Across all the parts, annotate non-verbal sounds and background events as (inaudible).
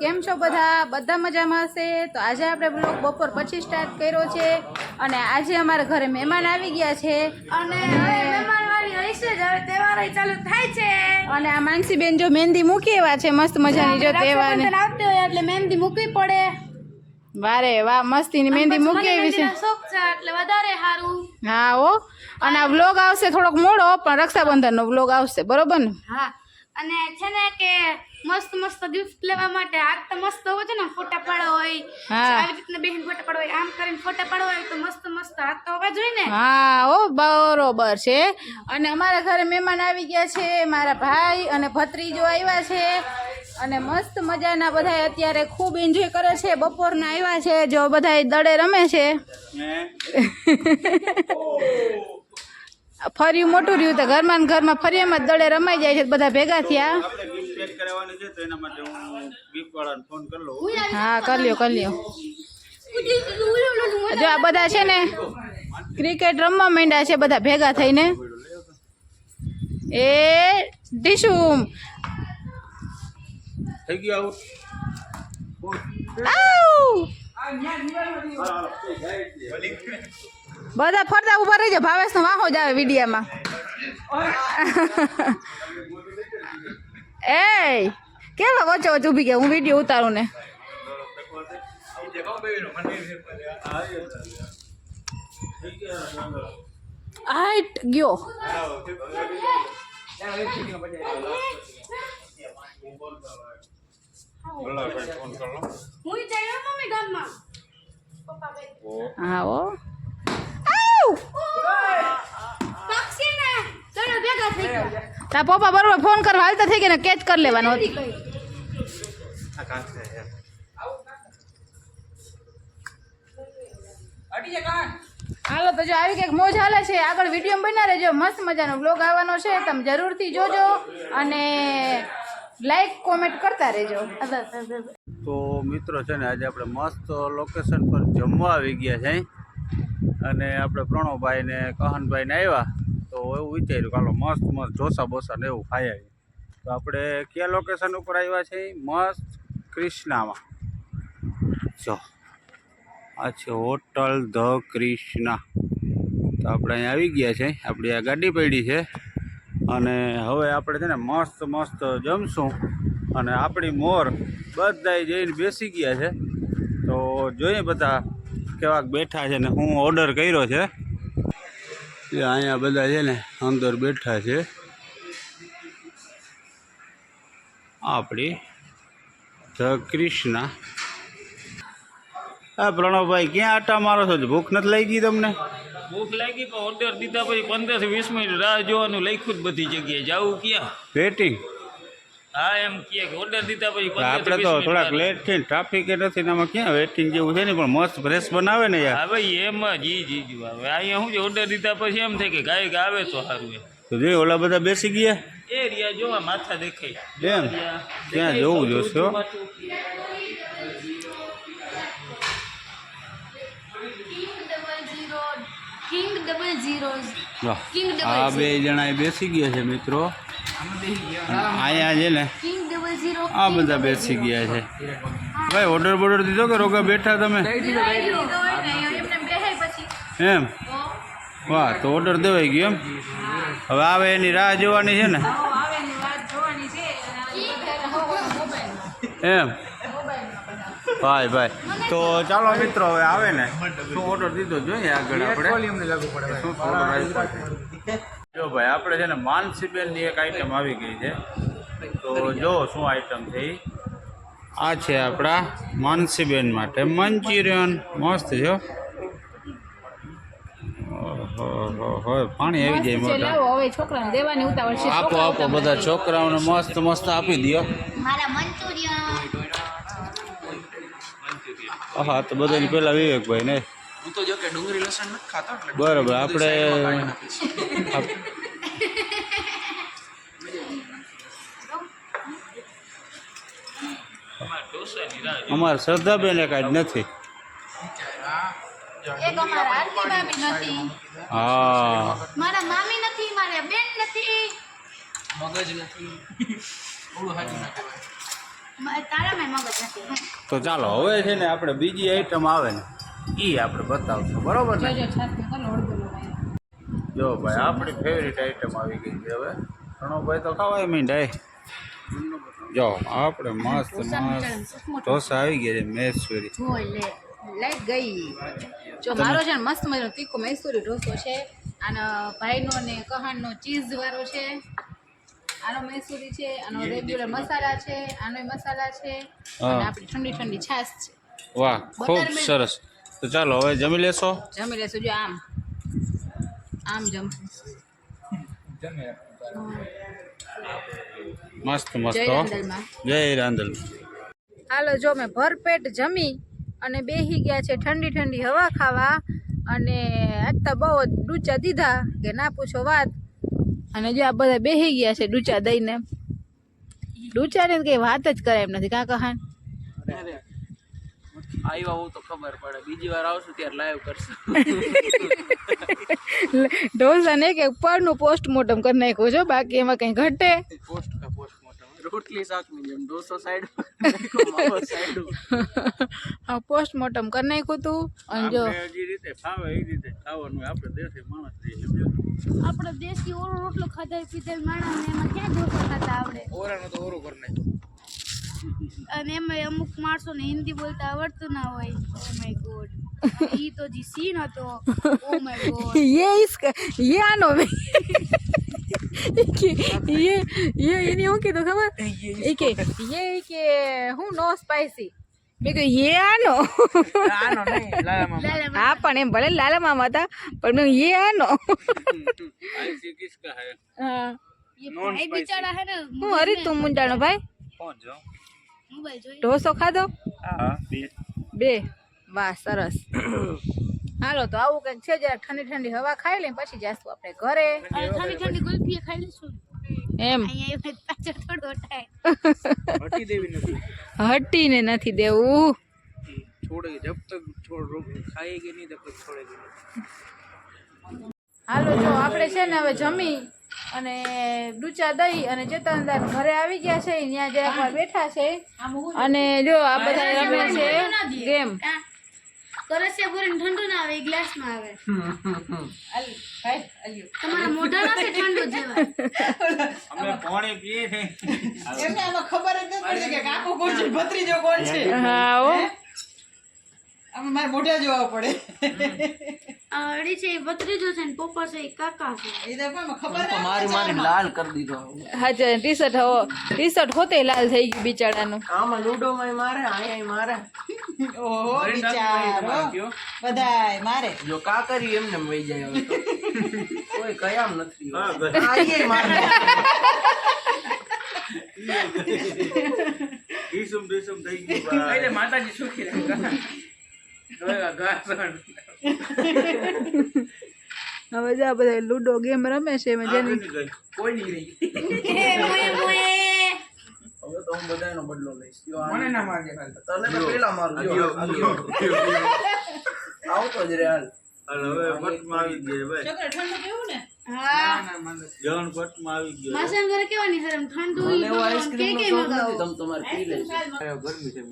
કેમ છો બધા? બધા મજામાં હશે? તો આજે આપણે બ્લોગ બપોર પછી સ્ટાર્ટ કર્યો છે. અને આજે અમારા ઘરે મહેમાન આવી ગયા છે. અને અને આ માનસીબેન જો મહેંદી મૂકી એવા છે મસ્ત મજાની જો તહેવાર આવતી હોય એટલે મહેંદી મૂકવી પડે. વારે વાહ મસ્તીની મહેંદી મૂકી એવી છે. મહેંદીનો શોખ છે એટલે વધારે સારું. હા ઓ અને આ વ્લોગ આવશે થોડોક મોડો પણ રક્ષાબંધનનો વ્લોગ આવશે. બરોબર ને? હા. અને છે ને કે મસ્ત મસ્ત ગિફ્ટ લેવા માટે. આજ તો મસ્ત હોય છે ને ફોટા પાડો હોય. હા. આવી રીતના બેન ફોટા પાડો હોય આમ કરીને ફોટા પાડો હોય તો મસ્ત મસ્ત. હાથ તો હોવા જોઈએ ને. હા ઓ બરોબર છે. અને અમારા ઘરે મહેમાન આવી ગયા છે મારા ભાઈ અને ભત્રીજો આવ્યા છે. અને મસ્ત મજાના બધા અત્યારે ખૂબ એન્જોય કરે છે. બપોરના આવ્યા છે જો બધા દડે રમે છે. (laughs) ફર્યું મોટું રહ્યું તો ઘરમાં ને ઘરમાં ફરિયામાં દળે રમાઈ જાય છે બધા ભેગા થયા. હું કરી લ્યો કરી લ્યો. જો આ બધા છે ને ક્રિકેટ રમવા માંડ્યા છે બધા ભેગા થઈને. એ ડીશુમ થઈ ગયું આઉ! બધા ફરતા ઊભા રહી જાય ભાવેશ નો વાહો જ આવે વિડીયામાં. (laughs) એ કેવા વચ્ચે વચ્ચે ઊભી ગયા? હું વીડિયો ઉતારું ને. આઈટ ગયો. હા ઓ પક્ષી ને ચલો ભેગા થઈ ગયા તા પપ્પા બરોબર ફોન કરવા હાલતા થઈ ગયા ને કેચ કરી લેવાનો યાર. હાલો, તો જો આવી કંઈક મોજ હાલે છે. આગળ વીડિયો બના રહેજો. મસ્ત મજાનો બ્લોગ આવવાનો છે. તમે જરૂરથી જોજો અને લાઈક કોમેન્ટ કરતા રહેજો. તો મિત્રો છે ને, આજે આપણે મસ્ત લોકેશન પર જમવા આવી ગયા છે. અને આપણે પ્રણવભાઈ ને કહનભાઈ ને આવ્યા. તો એવું વિચાર્યું કાલો મસ્ત મસ્ત, ઢોસા, બોસા ને એવું ખાઈ આવી તો આપણે કયા લોકેશન ઉપર આવ્યા છે? મસ્ત ક્રિષ્નામાં જો, આ હોટલ ધ ક્રિષ્ના તો આપણે અહીંયા આવી ગયા છે. આપણી આ ગાડી પડી છે. અને હવે આપણે છે ને મસ્ત મસ્ત જમશું. અને આપણી મોર બધાય જઈને બેસી ગયા છે. તો જોઈએ બધા કેવાક બેઠા છે ને હું ઓર્ડર કર્યો છે. એ અહીંયા બધા છે ને અંદર બેઠા છે. આપણી ધ ક્રિષ્ના હા પ્રણવભાઈ ક્યાં આટા મારો છો? ભૂખ નથી લાગી તમને? ભૂખ લાગી પણ ઓર્ડર દીધા પછી પંદરથી વીસ મિનિટ રાહ જોવાનું લખ્યું જ બધી જગ્યાએ. જવું ક્યાં? વેટિંગ હા એમ કહે કે ઓર્ડર દીધા પછી આપણે તો થોડાક લેટ છે ટ્રાફિક નથી ને આમાં ક્યાં વેટિંગ જેવું છે ને પણ મસ્ત ફ્રેશ બનાવે ને યાર. હા ભાઈ એમ જ જી જી જી. હવે અહીંયા શું છે ઓર્ડર દીધા પછી એમ થાય કે ગાયક આવે તો સારું એમ. તો જોઈ ઓલા બધા બેસી ગયા? એ રહ્યા જોવા માથા દેખાય. એમ ત્યાં જોવું જોશે હો. કિંગ ડબલ ઝીરો વાહ. King double આ બે જણા અહીં બેસી ગયા છે મિત્રો. અને અહીંયા છે ને, આ બધા બેસી ગયા છે. ભાઈ ઓર્ડર બોર્ડર દીધો કે રોગા બેઠા તમે? એમ? વાહ, તો ઓર્ડર દેવાઈ ગયો એમ? હવે આવે એની રાહ જોવાની છે ને? એમ? ભાઈ ભાઈ. તો ચાલો મિત્રો, હવે આવે ને. શું ઓર્ડર દીધો જોઈએ આગળ આપણે? શું? જો ભાઈ આપણે છે ને માનસીબેનની એક આઈટમ આવી ગઈ છે. તો જો શું આઈટમ છે ઈ. આ છે આપણા માનસીબેન માટે. મંચુરિયન. મસ્ત છે હો. ઓહો, પાણી આવી જાય મોટા. લાવો. હવે છોકરાને દેવાની ઉતાવળ છે. આપો આપો બધા છોકરાઓને મસ્ત મસ્ત આપી દો. મારા મંચુરિયન. હા તો બધાની પહેલા વિવેકભાઈ ને. હું તો જો કે ડુંગળી લસણ નથી ખાતો એટલે બરાબર આપણે આપ- ઢોસાની રાહ અમારે શ્રદ્ધાબેન કાંઈ જ એક અમારા નથી. હા. મારા મામી નથી મારા બેન નથી. મગજ નથી. થોડું હાજી ના કહેવાય. મ- તારામાં મગજ નથી તો ચાલો હવે છે ને આપણે બીજી આઈટમ આવે ને એ આપણે બતાવશું. બરોબર ને જોજો છાસમાં કરો અડધો લોટ. જો ભાઈ આપણી ફેવરિટ આઈટમ આવી ગઈ છે હવે. પ્રણવભાઈ તો ખાવાય મીંડાય જો આપણે મસ્ત મસ્ત. ઢોસા આવી ગયા છે મહેશ્વરી લાઈટ ગઈ. જો મારો છે મસ્ત મજાનો તીખો મૈસૂરી ઢોસો છે. આનો ભાઈનો ને કહાણનો ચીઝ વાળો છે. આનો મૈસૂરી છે આનો રેગ્યુલર મસાલા છે આનો મસાલા છે. અને આપણી ઠંડી ઠંડી છાશ છે. વાહ ખૂબ સરસ. તો ચાલો હવે જમી લેશો? જમી લેશો જો આમ. આમ જમ. મસ્ત મસ્ત જય રાંદલ હાલો જો મેં ભરપેટ જમી અને બેહી ગયા છે ઠંડી ઠંડી હવા ખાવા અને આજ તો બહુ જ ડૂચા દીધા કે ના પૂછો વાત. અને જો આ બધા બેસી ગયા છે ડૂચા દઈને. ડૂચાની કંઈ વાત જ કરે એમ નથી. કાં કહાન આવ્યા હોવ તો ખબર પડે. બીજી વાર આવશું ત્યારે લાઈવ કરશું. (laughs) ઢોસા ને કે ઉપરનું પોસ્ટમોર્ટમ કરી નાખ્યું છો બાકી એમાં કંઈ ઘટે? પોસ્ટ કા પોસ્ટ રોટલી શાકની જેમ ઢોસો સાઈડ સાઈડ (laughs) હા પોસ્ટમોર્ટમ કરી નાખ્યું તું. અને જો જે રીતે ફાવે એ રીતે ખાવાનું આપણે દેશી માણસ છીએ આપણે દેશી ઓરો રોટલો ખાધા પીધેલ માણસને એમાં ક્યાં ઢોસા ખાતા આવડે? ઓરાનું તો ઓરો કરી નાખ્યું. અને એમાં અમુક માણસોને હિન્દી બોલતા આવડતું ના હોય ઓ માય ગોડ ઈ તો જી સીન હતો ઓ માય ગોડ ये इसका ये आनो में ये ये એની હું કીધું ખબર એ કે ये કે હું નો સ્પાઈસી મેં કહ્યું ये આનો આનો નહીં લાલામાં હા પણ એમ ભલે લાલા મામા હતા પણ મેં ये આનો આઈસી કિસકા હે હા ये भाई बेचारा है ना હું હરી તું મુંડાનો ભાઈ કોણ જો મોબાઈલ જોઈ ઢોસો ખાધો? બે. વાહ સરસ. હાલો તો આવું કઈ છે જરા ઠંડી ઠંડી હવા ખાઈ લઈ પછી જાશું આપણે ઘરે. ઠંડી ઠંડી ગુલ્ફી ખાઈ લઈશું. એમ. હટીને નથી દેવું. હાલો જો આપણે છે ને હવે જમી અને ડૂચા દઈ અને ચેતનદાર ઘરે આવી ગયા છે ત્યાં જરાક બેઠા છે. અને જો આ બધા રમે છે ગેમ. કરસિયા પૂરીને ઠંડુ ના આવે ગ્લાસમાં આવે. તમારા મોઢા (laughs) ઠંડુ જેવા. અમે પાણી પીએ છે એમને આમાં ખબર જ નથી પડતી કે કાકો કોણ છે ભત્રીજો કોણ છે. હા ઓ આમાં મારે મોઢા જોવા પડે. અડી છે ભત્રીજો છે ને પપ્પા છે કાકા છે. મારી મારી લાલ કરી દીધો. હા ટી શર્ટ હો ટી શર્ટ હોતે લાલ થઈ ગયું બિચારાનું. આમાં લૂડો માં મારે. અહીંયા મારે ઓહો બિચારો બધાય મારે. જો કા કરી એમને વહી જાય હવે કોઈ કયામ નથી. આઈએ મારે. ઈસમ ડીસુમ થઈ ગયું એટલે માતાજી સુખી રહે જોયેલા ઘાસ (laughs) હવે જો આ બધા લૂડો ગેમ રમે છે એમાં જેની કોઈ નહીં રહી. એ મોએ મોએ. હવે તો હું બધાનો બદલો લઈશ. મને ના મારજે તને તો પેલા મારું. આવતો જ રે હાલ. હાલો, હવે પટમાં આવી ગયા ભાઈ. છોકરા ઠંડુ કેવું ને? હા. પટમાં આવી ગયો. માસણ ઘરે કેવાની હરમ ઠંડુ ઈ મને એવો ભગવાન આઈસ્ક્રીમ કે કે મગાવો તમ તમારે પી લેજો. ગરમી છે.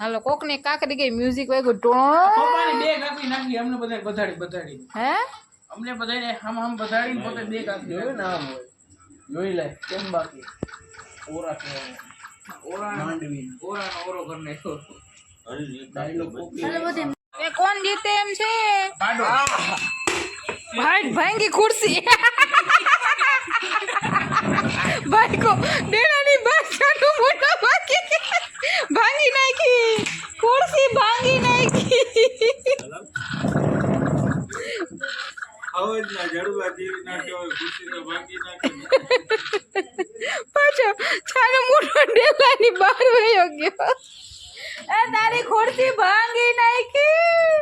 હાલો કોક ને કાકરી ગઈ મ્યુઝિક વાગ્યું ટો પપ્પાની બે કાપી નાખી અમને બધા બધાડી બધાડી. હે? અમને બધાને હમ હમ બધાડીને પોતે બે કાપી જોયું ને આમ હોય? જોઈ લે કેમ બાકી? ઓરા. ઓરાનો માંડવી. ઓરો કરી નાખ્યો ચાલો બધે. એ કોણ જીતે એમ છે? ભાઈ ભાંગી ખુરશી. ભાઈ કો ભાંગી ભાંગી નાખી ખુરશી ભાંગી નાખી અવાજના જડબા ચીરી નાખ્યો હોય ખુશીને ભાંગી નાખી પાછો છાનો મોટો ડેલાની બહાર વયો ગયો એ તારી ખુરશી ભાંગી નાખી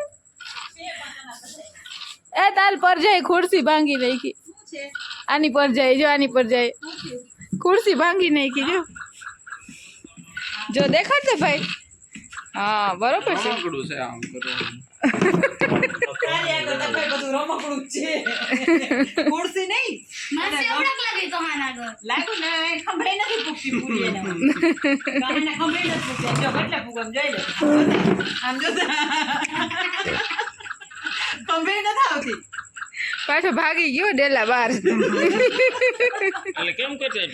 પર જાય ખુરશી ભાંગી નાખી. આની પર જાય જો આની પર જાય ખુરશી ભાંગી નાખી જો. જો દેખાડશે ભાઈ? હા બરોબર છે. રમકડું છે પાછો ભાગી ગયો ડેલા બાર એટલે કેમ કરતા